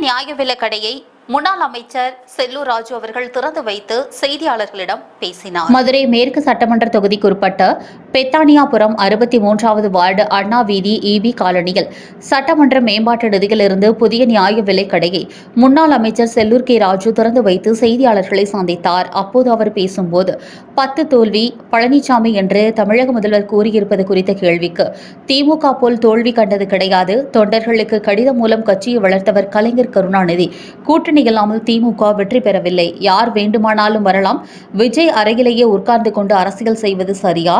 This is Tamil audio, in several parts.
நியாய விலைக் கடையை முன்னாள் அமைச்சர் செல்லூர் ராஜு அவர்கள் திறந்து வைத்து செய்தியாளர்களிடம் பேசினார். மதுரை மேற்கு சட்டமன்ற தொகுதிக்குட்பட்ட பெத்தானியாபுரம் அறுபத்தி மூன்றாவது வார்டு அண்ணா வீதி இபி காலனியில் சட்டமன்ற மேம்பாட்டு நிதியிலிருந்து புதிய நியாய விலை கடையை முன்னாள் அமைச்சர் செல்லூர் கே ராஜு திறந்து வைத்து செய்தியாளர்களை சந்தித்தார். அப்போது அவர் பேசும்போது பத்து தோல்வி பழனிசாமி என்று தமிழக முதல்வர் கூறியிருப்பது குறித்த கேள்விக்கு திமுக போல் தோல்வி கண்டது கிடையாது. தொண்டர்களுக்கு கடிதம் மூலம் கட்சியை வளர்த்தவர் கலைஞர் கருணாநிதி. கூட்டணி இல்லாமல் திமுக வெற்றி பெறவில்லை. யார் வேண்டுமானாலும் வரலாம். விஜய் அருகிலேயே உட்கார்ந்து கொண்டு அரசியல் செய்வது சரியா?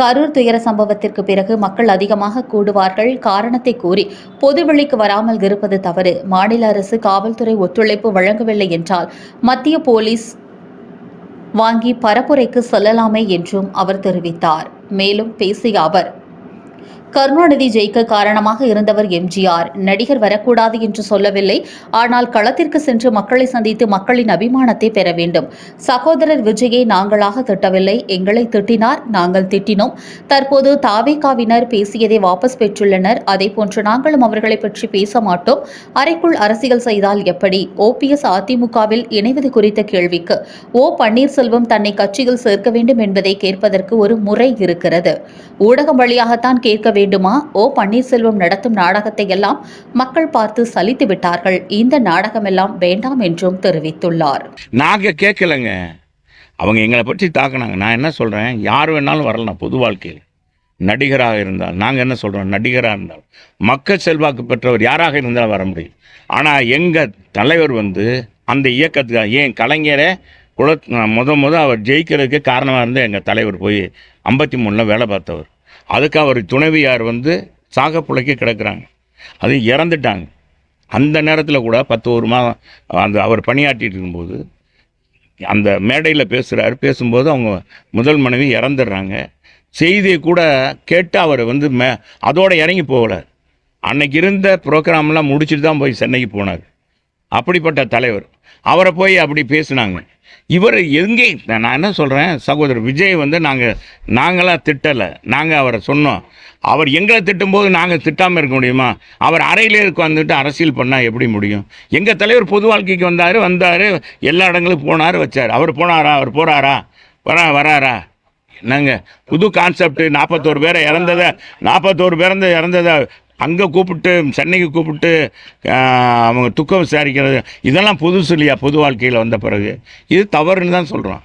கரூர் துயர சம்பவத்திற்கு பிறகு மக்கள் அதிகமாக கூடுவார்கள் காரணத்தை கூறி பொதுவெளிக்கு வராமல் இருப்பது தவறு. மாநில அரசு காவல்துறை ஒத்துழைப்பு வழங்கவில்லை என்றால் மத்திய போலீஸ் வாங்கி பரப்புரைக்கு செல்லலாமே என்றும் அவர் தெரிவித்தார். மேலும் பேசிய அவர் கருணாநிதி ஜெயிக்க காரணமாக இருந்தவர் எம்ஜிஆர். நடிகர் வரக்கூடாது என்று சொல்லவில்லை. ஆனால் களத்திற்கு சென்று மக்களை சந்தித்து மக்களின் அபிமானத்தை பெற வேண்டும். சகோதரர் விஜயை நாங்களாக திட்டவில்லை. எங்களை திட்டினார் நாங்கள் திட்டினோம். தற்போது தாவேகாவினர் பேசியதை வாபஸ் பெற்றுள்ளனர். அதேபோன்று நாங்களும் அவர்களை பற்றி பேச மாட்டோம். அறைக்குள் அரசியல் செய்தால் எப்படி? ஓபிஎஸ் அதிமுகவில் இணைவது குறித்த கேள்விக்கு ஓ. பன்னீர்செல்வம் தன்னை கட்சியில் சேர்க்க வேண்டும் என்பதை கேட்பதற்கு ஒரு முறை இருக்கிறது. ஊடகம் வழியாகத்தான் கேட்க வேண்டும் வேண்டுமா? ஓ பன்னீர்செல்வம் நடத்தும் நாடகத்தை எல்லாம் மக்கள் பார்த்து சலித்து விட்டார்கள். இந்த நாடகமெல்லாம் வேண்டாம் என்றும் தெரிவித்துள்ளார். நாங்கள் கேட்கலங்க. அவங்க எங்களை பற்றி தாக்குனாங்க. நான் என்ன சொல்கிறேன் யார் வேணாலும் வரலாம் பொது வாழ்க்கையில். நடிகராக இருந்தால். நாங்கள் என்ன சொல்கிறோம் நடிகராக இருந்தால். மக்கள் செல்வாக்கு பெற்றவர் யாராக இருந்தாலும் வர முடியும். ஆனால் எங்கள் தலைவர் வந்து அந்த இயக்கத்துக்கு ஏன் கலைஞரை குல முத முத அவர் ஜெயிக்கிறதுக்கு காரணமாக இருந்து எங்கள் தலைவர் போய் ஐம்பத்தி மூணில் வேலை பார்த்தவர். அதுக்கு அவர் துணைவியார் வந்து சாக புழைக்க கிடக்குறாங்க. அது இறந்துட்டாங்க. அந்த நேரத்தில் கூட பத்து ஒரு மாதம் அந்த அவர் பணியாற்றிட்டு இருக்கும்போது அந்த மேடையில் பேசுகிறாரு பேசும்போது அவங்க முதல் மனைவி இறந்துடுறாங்க. செய்தியை கூட கேட்டு அவர் வந்து மே அதோடு இறங்கி போகல. அன்னைக்கு இருந்த ப்ரோக்ராம்லாம் முடிச்சுட்டு தான் போய் சென்னைக்கு போனார். அப்படிப்பட்ட தலைவர். அவரை போய் அப்படி பேசினாங்க. இவர் எங்கே நான் என்ன சொல்கிறேன் சகோதரர் விஜய் வந்து நாங்கள் நாங்களாக திட்டலை. நாங்கள் அவரை சொன்னோம். அவர் எங்களை திட்டும்போது நாங்கள் திட்டாமல் இருக்க முடியுமா? அவர் அறையிலே உட்காந்துட்டு அரசியல் பண்ணால் எப்படி முடியும்? எங்கள் தலைவர் பொது வாழ்க்கைக்கு வந்தார் வந்தார் எல்லா இடங்களுக்கும் போனார் வச்சார். அவர் போனாரா? அவர் போகிறாரா வரா வராரா? என்னங்க? புது கான்செப்ட் நாற்பத்தோரு பேரை இறந்ததை நாற்பத்தோரு பேர்ந்த இறந்ததை அங்கே கூப்பிட்டு சென்னைக்கு கூப்பிட்டு அவங்க துக்கம் விசாரிக்கிறது இதெல்லாம் புதுசு இல்லையா? பொது வாழ்க்கையில் வந்த பிறகு. இது தவறுன்னு தான் சொல்கிறோம்